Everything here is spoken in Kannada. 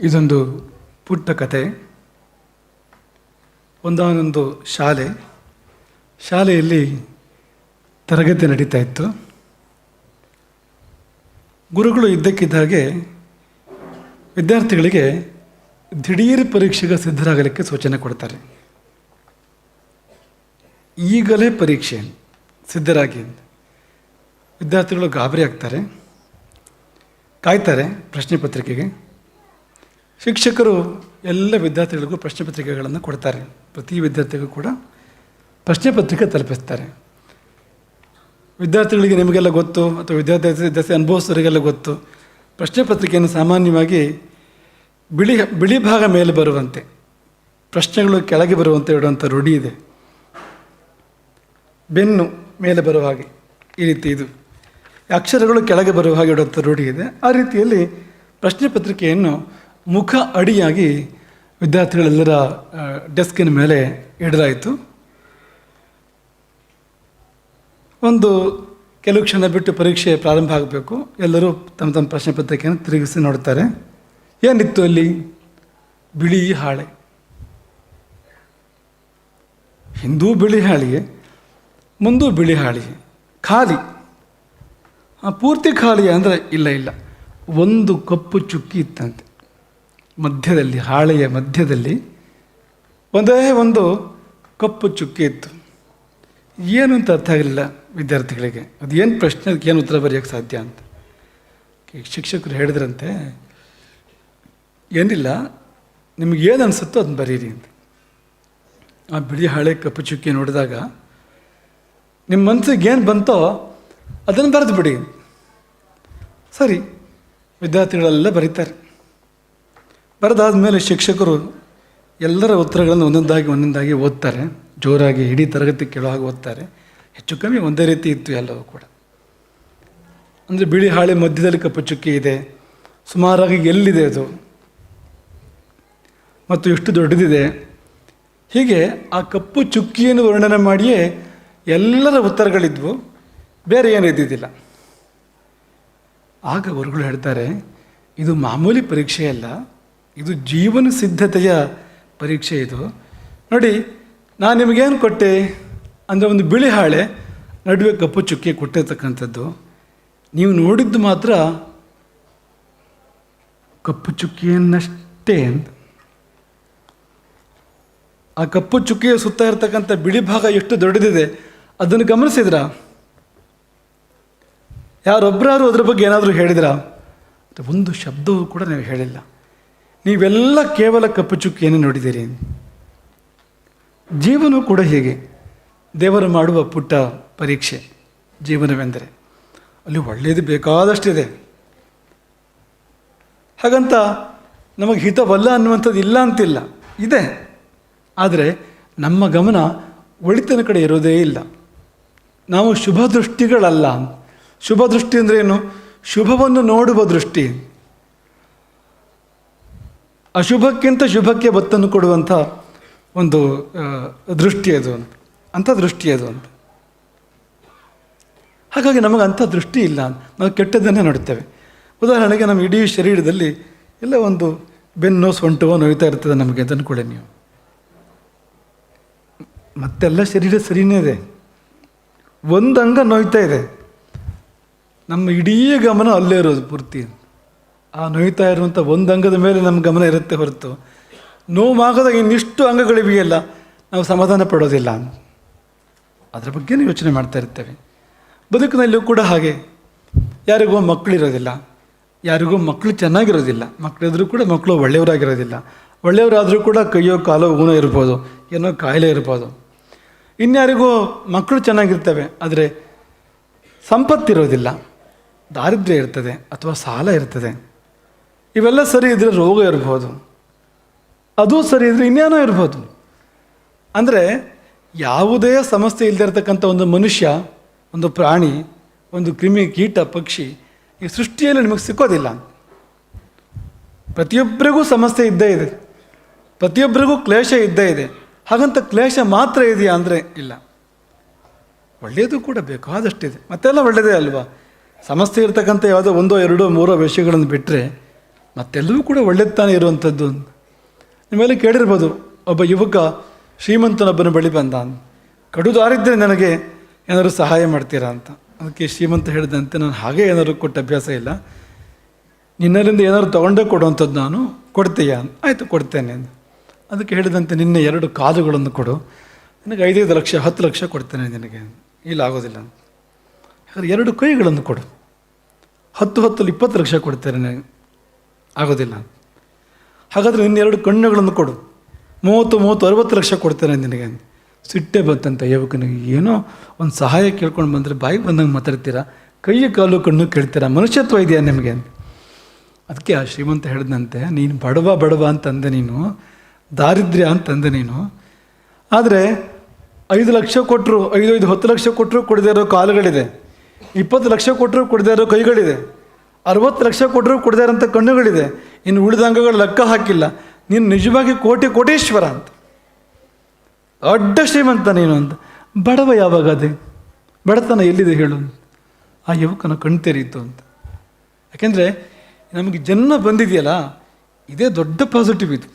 ಇದೊಂದು ಪುಟ್ಟ ಕತೆ. ಒಂದಾನೊಂದು ಶಾಲೆ. ಶಾಲೆಯಲ್ಲಿ ತರಗತಿ ನಡೀತಾ ಇತ್ತು. ಗುರುಗಳು ಇದ್ದಕ್ಕಿದ್ದ ಹಾಗೆ ವಿದ್ಯಾರ್ಥಿಗಳಿಗೆ ದಿಢೀರ್ ಪರೀಕ್ಷೆಗೆ ಸಿದ್ಧರಾಗಲಿಕ್ಕೆ ಸೂಚನೆ ಕೊಡ್ತಾರೆ. ಈಗಲೇ ಪರೀಕ್ಷೆ ಸಿದ್ಧರಾಗಿ. ವಿದ್ಯಾರ್ಥಿಗಳು ಗಾಬರಿ ಆಗ್ತಾರೆ. ಕಾಯ್ತಾರೆ ಪ್ರಶ್ನೆ ಪತ್ರಿಕೆಗೆ. ಶಿಕ್ಷಕರು ಎಲ್ಲ ವಿದ್ಯಾರ್ಥಿಗಳಿಗೂ ಪ್ರಶ್ನೆ ಪತ್ರಿಕೆಗಳನ್ನು ಕೊಡ್ತಾರೆ. ಪ್ರತಿ ವಿದ್ಯಾರ್ಥಿಗೂ ಕೂಡ ಪ್ರಶ್ನೆ ಪತ್ರಿಕೆ ತಲುಪಿಸ್ತಾರೆ. ವಿದ್ಯಾರ್ಥಿಗಳಿಗೆ ನಿಮಗೆಲ್ಲ ಗೊತ್ತು ಅಥವಾ ವಿದ್ಯಾರ್ಥಿ ದಸೆ ಅನುಭವಿಸೋರಿಗೆಲ್ಲ ಗೊತ್ತು. ಪ್ರಶ್ನೆ ಪತ್ರಿಕೆಯನ್ನು ಸಾಮಾನ್ಯವಾಗಿ ಬಿಳಿ ಬಿಳಿ ಭಾಗ ಮೇಲೆ ಬರುವಂತೆ, ಪ್ರಶ್ನೆಗಳು ಕೆಳಗೆ ಬರುವಂತೆ ಇಡುವಂಥ ರೂಢಿ ಇದೆ. ಬೆನ್ನು ಮೇಲೆ ಬರುವ ಹಾಗೆ ಈ ರೀತಿ ಇದು. ಅಕ್ಷರಗಳು ಕೆಳಗೆ ಬರುವ ಹಾಗೆ ಇಡುವಂಥ ರೂಢಿ ಇದೆ. ಆ ರೀತಿಯಲ್ಲಿ ಪ್ರಶ್ನೆ ಪತ್ರಿಕೆಯನ್ನು ಮುಖ ಅಡಿಯಾಗಿ ವಿದ್ಯಾರ್ಥಿಗಳೆಲ್ಲರ ಡೆಸ್ಕಿನ ಮೇಲೆ ಇಡಲಾಯಿತು. ಒಂದು ಕೆಲವು ಕ್ಷಣ ಬಿಟ್ಟು ಪರೀಕ್ಷೆ ಪ್ರಾರಂಭ ಆಗಬೇಕು. ಎಲ್ಲರೂ ತಮ್ಮ ತಮ್ಮ ಪ್ರಶ್ನೆ ಪತ್ರಿಕೆಯನ್ನು ತಿರುಗಿಸಿ ನೋಡ್ತಾರೆ ಏನಿತ್ತು ಅಲ್ಲಿ? ಬಿಳಿ ಹಾಳೆ. ಹಿಂದೂ ಬಿಳಿ ಹಾಳಿಗೆ ಮುಂದೂ ಬಿಳಿ ಹಾಳಿಗೆ ಖಾಲಿ. ಪೂರ್ತಿ ಖಾಲಿ ಅಂದರೆ ಇಲ್ಲ ಇಲ್ಲ. ಒಂದು ಕಪ್ಪು ಚುಕ್ಕಿ ಇತ್ತಂತೆ. ಮಧ್ಯದಲ್ಲಿ, ಹಾಳೆಯ ಮಧ್ಯದಲ್ಲಿ ಒಂದೇ ಒಂದು ಕಪ್ಪು ಚುಕ್ಕಿ ಇತ್ತು. ಏನು ಅಂತ ಅರ್ಥ ಆಗಲಿಲ್ಲ ವಿದ್ಯಾರ್ಥಿಗಳಿಗೆ. ಅದು ಏನು ಪ್ರಶ್ನೆ ಅದಕ್ಕೆ ಏನು ಉತ್ತರ ಬರೆಯೋಕ್ಕೆ ಸಾಧ್ಯ ಅಂತ. ಶಿಕ್ಷಕರು ಹೇಳಿದ್ರಂತೆ, ಏನಿಲ್ಲ, ನಿಮಗೆ ಏನು ಅನಿಸುತ್ತೋ ಅದನ್ನ ಬರೀರಿ ಅಂತ. ಆ ಬಿಳಿ ಹಾಳೆ ಕಪ್ಪು ಚುಕ್ಕಿ ನೋಡಿದಾಗ ನಿಮ್ಮ ಮನಸ್ಸಿಗೆ ಏನು ಬಂತೋ ಅದನ್ನು ಬರೆದು ಬಿಡಿ ಸರಿ, ವಿದ್ಯಾರ್ಥಿಗಳೆಲ್ಲ ಬರೀತಾರೆ. ಬರೆದಾದ ಮೇಲೆ ಶಿಕ್ಷಕರು ಎಲ್ಲರ ಉತ್ತರಗಳನ್ನು ಒಂದೊಂದಾಗಿ ಒಂದೊಂದಾಗಿ ಓದ್ತಾರೆ. ಜೋರಾಗಿ ಇಡೀ ತರಗತಿ ಕೇಳುವಾಗ ಓದ್ತಾರೆ. ಹೆಚ್ಚು ಕಮ್ಮಿ ಒಂದೇ ರೀತಿ ಇತ್ತು ಎಲ್ಲವೂ ಕೂಡ. ಅಂದರೆ ಬಿಳಿ ಹಾಳೆ ಮಧ್ಯದಲ್ಲಿ ಕಪ್ಪು ಚುಕ್ಕಿ ಇದೆ. ಸುಮಾರಾಗಿ ಎಲ್ಲಿದೆ ಅದು? ಮತ್ತು ಎಷ್ಟು ದೊಡ್ಡದಿದೆ. ಹೀಗೆ ಆ ಕಪ್ಪು ಚುಕ್ಕಿಯನ್ನು ವರ್ಣನೆ ಮಾಡಿಯೇ ಎಲ್ಲರ ಉತ್ತರಗಳಿದ್ವು. ಬೇರೆ ಏನು ಇದ್ದಿದ್ದಿಲ್ಲ. ಆಗ ಗುರುಗಳು ಹೇಳ್ತಾರೆ, ಇದು ಮಾಮೂಲಿ ಪರೀಕ್ಷೆ ಅಲ್ಲ. ಇದು ಜೀವನ ಸಿದ್ಧತೆಯ ಪರೀಕ್ಷೆ ಇದು. ನೋಡಿ, ನಾನು ನಿಮಗೇನು ಕೊಟ್ಟೆ? ಅಂದರೆ ಒಂದು ಬಿಳಿ ಹಾಳೆ, ನಡುವೆ ಕಪ್ಪು ಚುಕ್ಕಿ ಕೊಟ್ಟಿರ್ತಕ್ಕಂಥದ್ದು. ನೀವು ನೋಡಿದ್ದು ಮಾತ್ರ ಕಪ್ಪು ಚುಕ್ಕಿಯನ್ನಷ್ಟೇ ಆ ಕಪ್ಪು ಚುಕ್ಕಿಯ ಸುತ್ತ ಇರತಕ್ಕಂಥ ಬಿಳಿ ಭಾಗ ಎಷ್ಟು ದೊಡ್ಡದಿದೆ, ಅದನ್ನು ಗಮನಿಸಿದ್ರಾ? ಯಾರೊಬ್ಬರಾರು ಅದ್ರ ಬಗ್ಗೆ ಏನಾದರೂ ಹೇಳಿದ್ರ? ಒಂದು ಶಬ್ದವೂ ಕೂಡ ನೀವು ಹೇಳಿಲ್ಲ. ನೀವೆಲ್ಲ ಕೇವಲ ಕಪ್ಪು ಚುಕ್ಕಿಯನ್ನು ನೋಡಿದ್ದೀರಿ. ಜೀವನ ಕೂಡ ಹೀಗೆ. ದೇವರು ಮಾಡುವ ಪುಟ್ಟ ಪರೀಕ್ಷೆ ಜೀವನವೆಂದರೆ ಅಲ್ಲಿ ಒಳ್ಳೆಯದು ಬೇಕಾದಷ್ಟಿದೆ. ಹಾಗಂತ ನಮಗೆ ಹಿತವಲ್ಲ ಅನ್ನುವಂಥದ್ದು ಇಲ್ಲ ಅಂತಿಲ್ಲ. ಇದೆ. ಆದರೆ ನಮ್ಮ ಗಮನ ಒಳಿತನ ಕಡೆ ಇರೋದೇ ಇಲ್ಲ. ನಾವು ಶುಭ ದೃಷ್ಟಿಗಳಲ್ಲ ಶುಭ ದೃಷ್ಟಿ ಅಂದ್ರೇನು ಶುಭವನ್ನು ನೋಡುವ ದೃಷ್ಟಿ. ಅಶುಭಕ್ಕಿಂತ ಶುಭಕ್ಕೆ ಒತ್ತನ್ನು ಕೊಡುವಂಥ ಒಂದು ದೃಷ್ಟಿ ಅದು ಅಂತ. ಅಂಥ ದೃಷ್ಟಿ ಅದು ಅಂತ. ಹಾಗಾಗಿ ನಮಗೆ ಅಂಥ ದೃಷ್ಟಿ ಇಲ್ಲ ನಾವು ಕೆಟ್ಟದ್ದನ್ನೇ ನೋಡ್ತೇವೆ. ಉದಾಹರಣೆಗೆ ನಮ್ಮ ಇಡೀ ಶರೀರದಲ್ಲಿ ಎಲ್ಲ ಒಂದು ಬೆನ್ನು ಸೊಂಟವೋ ನೋಯ್ತಾ ಇರ್ತದೆ ನಮಗೆ ಅಂತ ಕೊಡಿ ನೀವು. ಮತ್ತೆಲ್ಲ ಶರೀರ ಸರಿಯೇ ಇದೆ. ಒಂದು ಅಂಗ ನೋಯ್ತಾ ಇದೆ. ನಮ್ಮ ಇಡೀ ಗಮನ ಅಲ್ಲೇ ಇರೋದು ಪೂರ್ತಿ ಆ ನೋಯ್ತಾ ಇರುವಂಥ ಒಂದು ಅಂಗದ ಮೇಲೆ ನಮ್ಮ ಗಮನ ಇರುತ್ತೆ ಹೊರತು. ನೋವಾಗದಾಗ ಇನ್ನಿಷ್ಟು ಅಂಗಗಳಿವೆಯಲ್ಲ, ನಾವು ಸಮಾಧಾನ ಪಡೋದಿಲ್ಲ. ಅದರ ಬಗ್ಗೆನೇ ಯೋಚನೆ ಮಾಡ್ತಾ ಇರ್ತೇವೆ. ಬದುಕಿನಲ್ಲೂ ಕೂಡ ಹಾಗೆ. ಯಾರಿಗೂ ಮಕ್ಕಳಿರೋದಿಲ್ಲ. ಯಾರಿಗೂ ಮಕ್ಕಳು ಚೆನ್ನಾಗಿರೋದಿಲ್ಲ. ಮಕ್ಕಳಿದ್ರೂ ಕೂಡ ಮಕ್ಕಳು ಒಳ್ಳೆಯವರಾಗಿರೋದಿಲ್ಲ. ಒಳ್ಳೆಯವರಾದರೂ ಕೂಡ ಕೈಯೋ ಕಾಲೋ ಊನ ಇರ್ಬೋದು, ಏನೋ ಕಾಯಿಲೆ ಇರ್ಬೋದು. ಇನ್ಯಾರಿಗೂ ಮಕ್ಕಳು ಚೆನ್ನಾಗಿರ್ತವೆ, ಆದರೆ ಸಂಪತ್ತಿರೋದಿಲ್ಲ. ದಾರಿದ್ರ್ಯ ಇರ್ತದೆ ಅಥವಾ ಸಾಲ ಇರ್ತದೆ. ಇವೆಲ್ಲ ಸರಿ ಇದ್ದರೆ ರೋಗ ಇರ್ಬೋದು. ಅದು ಸರಿ ಇದ್ದರೆ ಇನ್ನೇನೋ ಇರ್ಬೋದು. ಅಂದರೆ ಯಾವುದೇ ಸಮಸ್ಯೆ ಇಲ್ಲದೆ ಇರತಕ್ಕಂಥ ಒಂದು ಮನುಷ್ಯ, ಒಂದು ಪ್ರಾಣಿ, ಒಂದು ಕ್ರಿಮಿ ಕೀಟ, ಪಕ್ಷಿ ಈ ಸೃಷ್ಟಿಯಲ್ಲಿ ನಿಮಗೆ ಸಿಕ್ಕೋದಿಲ್ಲ. ಪ್ರತಿಯೊಬ್ಬರಿಗೂ ಸಮಸ್ಯೆ ಇದ್ದೇ ಇದೆ. ಪ್ರತಿಯೊಬ್ಬರಿಗೂ ಕ್ಲೇಷ ಇದ್ದೇ ಇದೆ. ಹಾಗಂತ ಕ್ಲೇಷ ಮಾತ್ರ ಇದೆಯಾ ಅಂದರೆ ಇಲ್ಲ. ಒಳ್ಳೆಯದು ಕೂಡ ಬೇಕಾದಷ್ಟಿದೆ. ಮತ್ತೆಲ್ಲ ಒಳ್ಳೆಯದೇ ಅಲ್ವಾ? ಸಮಸ್ಯೆ ಇರ್ತಕ್ಕಂಥ ಯಾವುದೋ ಒಂದೋ ಎರಡೋ ಮೂರೋ ವಿಷಯಗಳನ್ನು ಬಿಟ್ಟರೆ ಮತ್ತೆಲ್ಲವೂ ಕೂಡ ಒಳ್ಳೆದು ತಾನೇ ಇರುವಂಥದ್ದು. ನಿಮ್ಮೆಲ್ಲ ಕೇಳಿರ್ಬೋದು, ಒಬ್ಬ ಯುವಕ ಶ್ರೀಮಂತನೊಬ್ಬನ ಬಳಿ ಬಂದ. ಕಡು ದಾರಿದ್ರೆ ನನಗೆ ಏನಾದರೂ ಸಹಾಯ ಮಾಡ್ತೀರಾ ಅಂತ. ಅದಕ್ಕೆ ಶ್ರೀಮಂತ ಹೇಳಿದಂತೆ ನಾನು ಹಾಗೆ ಏನಾದರೂ ಕೊಟ್ಟ ಅಭ್ಯಾಸ ಇಲ್ಲ. ನಿನ್ನಲ್ಲಿಂದ ಏನಾದ್ರು ತೊಗೊಂಡೇ ಕೊಡುವಂಥದ್ದು ನಾನು ಕೊಡ್ತೀಯಾ? ಆಯಿತು, ಕೊಡ್ತೇನೆ ಅಂತ ಅದಕ್ಕೆ ಹೇಳಿದಂತೆ ನಿನ್ನೆ ಎರಡು ಕಾಲುಗಳನ್ನು ಕೊಡು. ನಿನಗೆ ಐದೈದು ಲಕ್ಷ, ಹತ್ತು ಲಕ್ಷ ಕೊಡ್ತೇನೆ ನಿನಗೆ. ಇಲ್ಲ, ಆಗೋದಿಲ್ಲ ಎರಡು ಕೈಗಳನ್ನು ಕೊಡು. ಹತ್ತು, ಹತ್ತಲ್ಲಿ ಇಪ್ಪತ್ತು ಲಕ್ಷ ಕೊಡ್ತೇನೆ. ನನಗೆ ಆಗೋದಿಲ್ಲ. ಹಾಗಾದರೆ ನಿನ್ನ ಎರಡು ಕಣ್ಣುಗಳನ್ನು ಕೊಡು. ಮೂವತ್ತು ಮೂವತ್ತು, ಅರವತ್ತು ಲಕ್ಷ ಕೊಡ್ತೇನೆ ನಿನಗೆ. ಸಿಟ್ಟೆ ಬಂತಂತ ಯುವಕನಿಗೆ ಏನೋ ಒಂದು ಸಹಾಯ ಕೇಳ್ಕೊಂಡು ಬಂದರೆ ಬಾಯಿಗೆ ಬಂದಂಗೆ ಮಾತಾಡ್ತೀರಾ? ಕೈಯ ಕಾಲು, ಕಣ್ಣು ಕೇಳ್ತೀರಾ? ಮನುಷ್ಯತ್ವ ಇದೆಯಾ ನಿಮಗೆ? ಅದಕ್ಕೆ ಆ ಶ್ರೀಮಂತ ಹೇಳಿದಂತೆ ನೀನು ಬಡವ ಬಡವ ಅಂತಂದೆ ನೀನು, ದಾರಿದ್ರ್ಯ ಅಂತಂದೆ ನೀನು. ಆದರೆ ಐದು ಲಕ್ಷ ಕೊಟ್ಟರು ಐದು ಐದು, ಹತ್ತು ಲಕ್ಷ ಕೊಟ್ಟರು ಕೊಡದೇ ಇರೋ ಕಾಲುಗಳಿದೆ. ಇಪ್ಪತ್ತು ಲಕ್ಷ ಕೊಟ್ಟರು ಕೊಡದೇ ಇರೋ ಕೈಗಳಿದೆ. ಅರವತ್ತು ಲಕ್ಷ ಕೊಟ್ಟರು ಕೊಡದೇ ಇರೋಂಥ ಕಣ್ಣುಗಳಿದೆ. ಇನ್ನು ಉಳಿದ ಅಂಗಗಳು ಲೆಕ್ಕ ಹಾಕಿಲ್ಲ. ನೀನು ನಿಜವಾಗಿ ಕೋಟಿ ಕೋಟೇಶ್ವರ ಅಂತ. ಅಡ್ಡ ಶ್ರೀಮಂತ ನೀನು ಅಂತ. ಬಡವ ಯಾವಾಗ ಅದೇ? ಬಡತನ ಎಲ್ಲಿದೆ ಹೇಳು ಆ ಯುವಕನ ಕಣ್ತೆರೀತು ಅಂತ. ಯಾಕೆಂದರೆ ನಮಗೆ ಜನ್ಮ ಬಂದಿದೆಯಲ್ಲ, ಇದೇ ದೊಡ್ಡ ಪಾಸಿಟಿವ್ ಇದು.